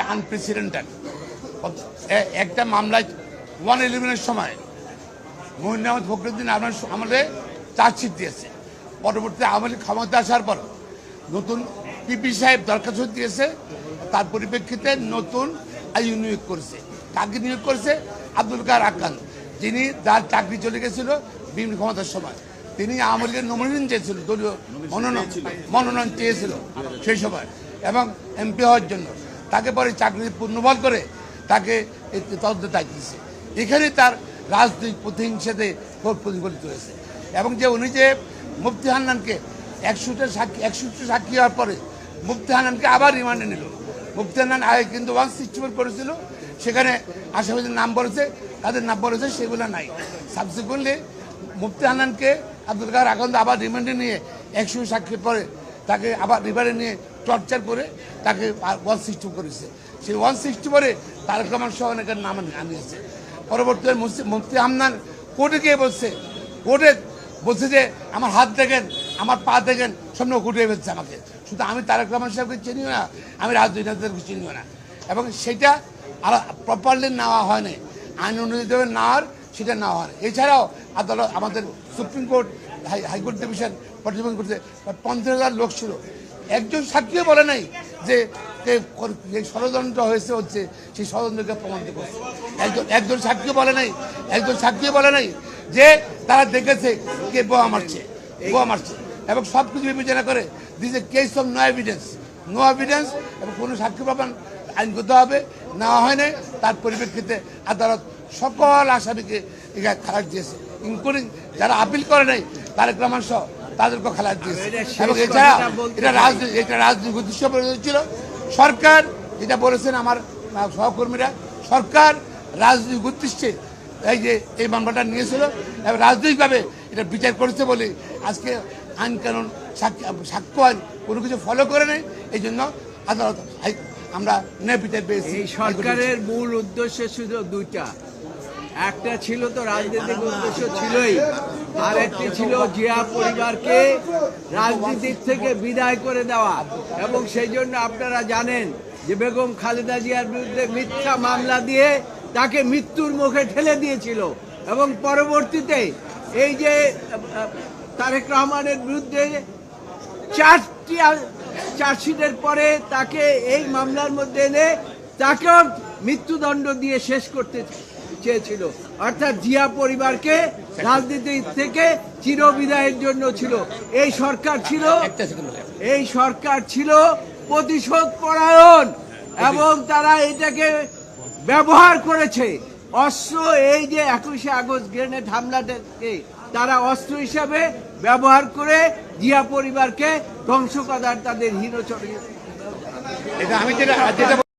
এটা আনপ্রেসিডেন্টেড একটা মামলায় ওয়ান ইলেভেনের সময় মহিন আহমদ ফখরুদ্দিন আপনার আমলে চার্জশিট দিয়েছে। পরবর্তীতে আমলে ক্ষমতা আসার পর নতুন পিপি সাহেব দরখাস্ত দিয়েছে তার পরিপ্রেক্ষিতে নতুন আইউ নিয়োগ করেছে। কাকে নিয়োগ করেছে? আব্দুল কার আকান যিনি যার চাকরি চলে গেছিল বিভিন্ন ক্ষমতার সময়। তিনি আওয়ামী লীগের নমিনেশন চেয়েছিল দলীয় মনোনয়ন মনোনয়ন চেয়েছিল সেই সময় এবং এমপি হওয়ার জন্য। তাকে পরে চাকরি পূর্ণবল করে তাকে তদন্ত দায়িত্ব দিচ্ছে এখানে তার রাজনৈতিক প্রতিহিংসাতে প্রতিফলিত হয়েছে। এবং যে উনি যে মুফতি হান্নানকে একশোটা সাক্ষী একশোটা সাক্ষী হওয়ার পরে মুফতি হান্নানকে আবার রিমান্ডে নিল। মুফতি হান্নান আগে কিন্তু ওয়ান সিক্সটি করেছিল, সেখানে আসামিদের নাম বলেছে, তাদের নাম বলেছে, সেগুলো নাই। সাবসিকুয়েন্টলি মুফতি হান্নানকে আব্দুল কার আকন্দ আবার রিমান্ডে নিয়ে একশো সাক্ষীর পরে তাকে আবার রিমান্ডে নিয়ে টর্চার করে তাকে ওয়ান সিক্সটি করেছে। সেই ওয়ান সিক্সটি পরে তারেক রহমান সহ অনেকের নাম আনিয়েছে। পরবর্তীতে মুফতি- হামনান কোর্টে গিয়ে বলছে, কোর্টে বলছে যে, আমার হাত দেখেন, আমার পা দেখেন সামনে কুটিয়ে ফেলছে আমাকে। শুধু আমি তারেক রহমান সাহেবকে চিনিও না, আমি রাজনীতিকে চিনিও না। এবং সেটা আর প্রপারলি নেওয়া হয়নি আইন অনুযায়ী নেওয়ার সেটা নেওয়া হয় এছাড়াও আদালত আমাদের supreme court, high high court division পর্যবেক্ষণ করতে পঞ্চাশ হাজার লোক ছিল। একজন সাক্ষীও বলে নাই যে যে ষড়যন্ত্র হয়েছে হচ্ছে, সেই ষড়যন্ত্রকে প্রমাণিত করছে। একজন একজন সাক্ষী বলে নাই, একজন সাক্ষী বলে নাই যে তারা দেখেছে কে বোয়া মারছে বোয়া মারছে। এবং সব কিছু বিবেচনা করে this a case of no evidence no evidence এবং কোনো সাক্ষী প্রমাণ আইনগত হবে, নেওয়া হয় নাই। তার পরিপ্রেক্ষিতে আদালত সকল আসামিকে খালাস দিয়েছে ইনক্লুডিং যারা আপিল করে নাই, তারেক রহমান সহ। তাদেরকেও খালাস দিয়েছে। এবং এছাড়া এটা। রাজনীতি এটা রাজনৈতিক উদ্দেশ্য ছিল। সরকার যেটা বলেছেন আমার সহকর্মীরা সরকার রাজনৈতিক উদ্দেশ্যে এই যে এই মামলাটা নিয়েছিল এবং রাজনৈতিকভাবে এটা বিচার করেছে বলে আজকে আইন কানুন সাক্ষ্য আইন কোনো কিছু ফলো করে নেই। এই জন্য আদালত আমরা ন্যায় বিচার পেয়েছি। এই সরকারের মূল উদ্দেশ্য ছিল দুইটা। একটা ছিল তো রাজনৈতিক উদ্দেশ্য ছিলই। আর একটি ছিল জিয়া পরিবারকে রাজনীতির থেকে বিদায় করে দেওয়া। এবং সেই জন্য আপনারা জানেন যে বেগম খালেদা জিয়ার বিরুদ্ধে মিথ্যা মামলা দিয়ে তাকে মৃত্যুর মুখে ঠেলে দিয়েছিল। এবং পরবর্তীতে এই যে তারেক রহমানের বিরুদ্ধে চারটি চার্জশিটের পরে তাকে এই মামলার মধ্যে এনে তাকেও মৃত্যুদণ্ড দিয়ে শেষ করতে চেয়েছিল। অর্থাৎ জিয়া পরিবারকে রাজনীতি থেকে চিরবিদায়ের জন্য ছিল। এই সরকার ছিল এই সরকার ছিল প্রতিশোধ পরায়ণ এবং তারা এটাকে ব্যবহার করেছে। অস্ত্র এই যে একুশে আগস্ট গ্রেনেড হামলাটাকে তারা অস্ত্র হিসাবে ব্যবহার করে জিয়া পরিবারকে ধ্বংস করার তাদের হীন এটা আমি যেটা যেটা